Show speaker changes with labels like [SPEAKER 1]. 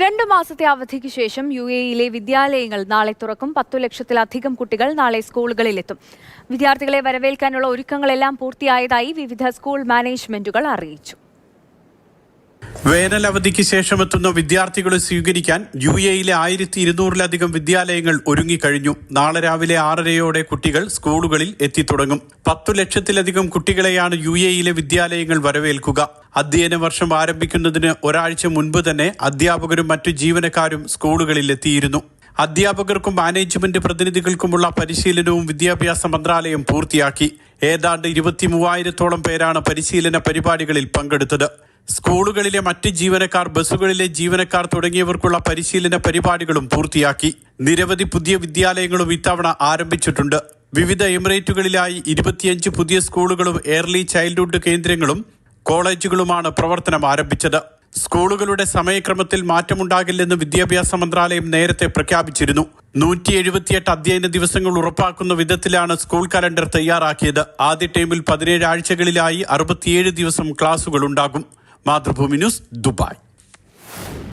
[SPEAKER 1] രണ്ടു മാസത്തെ അവധിക്ക് ശേഷം യു എയിലെ വിദ്യാലയങ്ങൾ നാളെ തുറക്കും. പത്തു ലക്ഷത്തിലധികം കുട്ടികൾ നാളെ സ്കൂളുകളിലെത്തും. വിദ്യാർത്ഥികളെ വരവേൽക്കാനുള്ള ഒരുക്കങ്ങളെല്ലാം പൂർത്തിയായതായി വിവിധ സ്കൂൾ മാനേജ്മെന്റുകൾ അറിയിച്ചു.
[SPEAKER 2] വേനൽ അവധിക്ക് ശേഷം എത്തുന്ന വിദ്യാർത്ഥികളെ സ്വീകരിക്കാൻ യു എയിലെ ആയിരത്തി ഇരുന്നൂറിലധികം വിദ്യാലയങ്ങൾ ഒരുങ്ങിക്കഴിഞ്ഞു. നാളെ രാവിലെ ആറരയോടെ കുട്ടികൾ സ്കൂളുകളിൽ എത്തിത്തുടങ്ങും. പത്തു ലക്ഷത്തിലധികം കുട്ടികളെയാണ് യു എയിലെ വിദ്യാലയങ്ങൾ വരവേൽക്കുക. അധ്യയന വർഷം ആരംഭിക്കുന്നതിന് ഒരാഴ്ച മുൻപ് തന്നെ അധ്യാപകരും മറ്റു ജീവനക്കാരും സ്കൂളുകളിലെത്തിയിരുന്നു അധ്യാപകർക്കും മാനേജ്മെന്റ് പ്രതിനിധികൾക്കുമുള്ള പരിശീലനവും വിദ്യാഭ്യാസ മന്ത്രാലയം പൂർത്തിയാക്കി. ഏതാണ്ട് ഇരുപത്തി മൂവായിരത്തോളം പേരാണ് പരിശീലന പരിപാടികളിൽ പങ്കെടുത്തത്. സ്കൂളുകളിലെ മറ്റ് ജീവനക്കാർ ബസ്സുകളിലെ ജീവനക്കാർ തുടങ്ങിയവർക്കുള്ള പരിശീലന പരിപാടികളും പൂർത്തിയാക്കി. നിരവധി പുതിയ വിദ്യാലയങ്ങളും ഇത്തവണ ആരംഭിച്ചിട്ടുണ്ട്. വിവിധ എമിറേറ്റുകളിലായി ഇരുപത്തിയഞ്ച് പുതിയ സ്കൂളുകളും ഏർലി ചൈൽഡ്ഹുഡ് കേന്ദ്രങ്ങളും കോളേജുകളുമാണ് പ്രവർത്തനം ആരംഭിച്ചത്. സ്കൂളുകളുടെ സമയക്രമത്തിൽ മാറ്റമുണ്ടാകില്ലെന്ന് വിദ്യാഭ്യാസ മന്ത്രാലയം നേരത്തെ പ്രഖ്യാപിച്ചിരുന്നു. നൂറ്റി എഴുപത്തിയെട്ട് അധ്യയന ദിവസങ്ങൾ ഉറപ്പാക്കുന്ന വിധത്തിലാണ് സ്കൂൾ കലണ്ടർ തയ്യാറാക്കിയത്. ആദ്യ ടൈമിൽ പതിനേഴ് ആഴ്ചകളിലായി അറുപത്തിയേഴ് ദിവസം ക്ലാസുകൾ ഉണ്ടാകും. Mathrubhumi news Dubai.